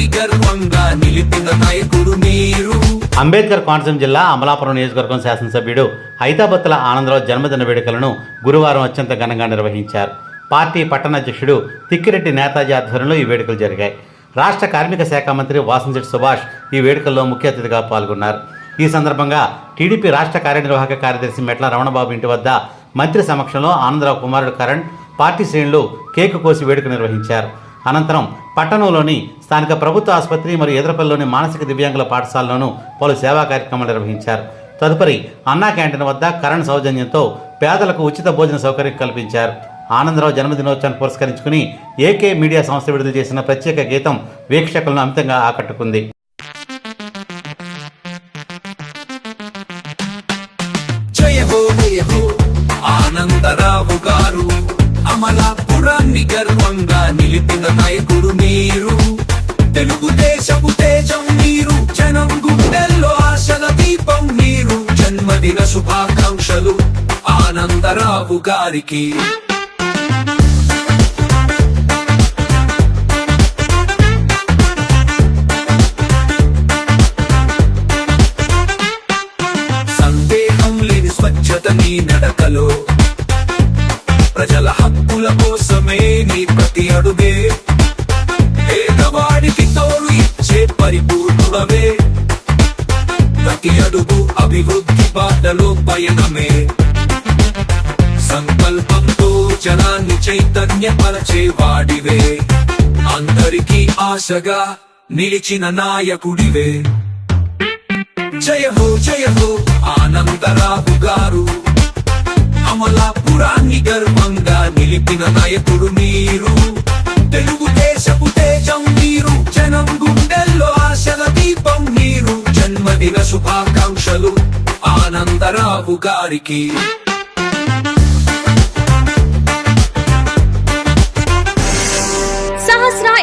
అమలాపురాన్ని గర్వంగా నిలిపిన నాయకుడు మీరు. అంబేద్కర్ కోనసీమ జిల్లా అమలాపురం నియోజకవర్గం శాసనసభ్యుడు హైతాబత్తుల ఆనందరావు జన్మదిన వేడుకలను గురువారం అత్యంత ఘనంగా నిర్వహించారు. పార్టీ పట్టణాధ్యక్షుడు తిక్కిరెడ్డి నేతాజీ ఆధ్వర్యంలో ఈ వేడుకలు జరిగాయి. రాష్ట్ర కార్మిక శాఖ మంత్రి వాసంశెట్టి సుభాష్ ఈ వేడుకల్లో ముఖ్య అతిథిగా పాల్గొన్నారు. ఈ సందర్భంగా టీడీపీ రాష్ట్ర కార్యనిర్వాహక కార్యదర్శి మెట్ల రమణబాబు ఇంటి వద్ద మంత్రి సమక్షంలో ఆనందరావు కుమారుడు కరణ్ పార్టీ శ్రేణులు కేకు కోసి వేడుక నిర్వహించారు. అనంతరం పట్టణంలోని స్థానిక ప్రభుత్వ ఆసుపత్రి మరియు ఎదురపల్లిలోని మానసిక దివ్యాంగుల పాఠశాలలోనూ పలు సేవా కార్యక్రమాలు నిర్వహించారు. తదుపరి అన్నా క్యాంటీన్ వద్ద కరణ్ సౌజన్యంతో పేదలకు ఉచిత భోజన సౌకర్యం కల్పించారు. ఆనందరావు జన్మదినోత్సవాన్ని పురస్కరించుకుని ఏకే మీడియా సంస్థ విడుదల చేసిన ప్రత్యేక గీతం వీక్షకులను అమితంగా ఆకట్టుకుంది. ఆనందరావు గారు గౌరవాన్ని గర్వంగా నిలిపిన నాయకుడు మీరు. తెలుగుదేశపు తేజం మీరు. జనం గుండెల్లో ఆశల దీపం మీరు. జన్మదిన శుభాకాంక్షలు ఆనందరావు గారికి. సందేహం లేని స్వచ్ఛత నీ నడకలో. ప్రజల అభివృద్ధి బాటలో పయనమే. సంకల్పంతో జనాన్ని చైతన్యపరచే వాడివే. అందరికీ ఆశగా నిలిచిన నాయకుడివే. జయ హో జయ హో ఆనందరావు గారు. అమలాపురాన్ని గర్వంగా నిలిపిన నాయకుడు మీరు ఆనందరావు గారికి.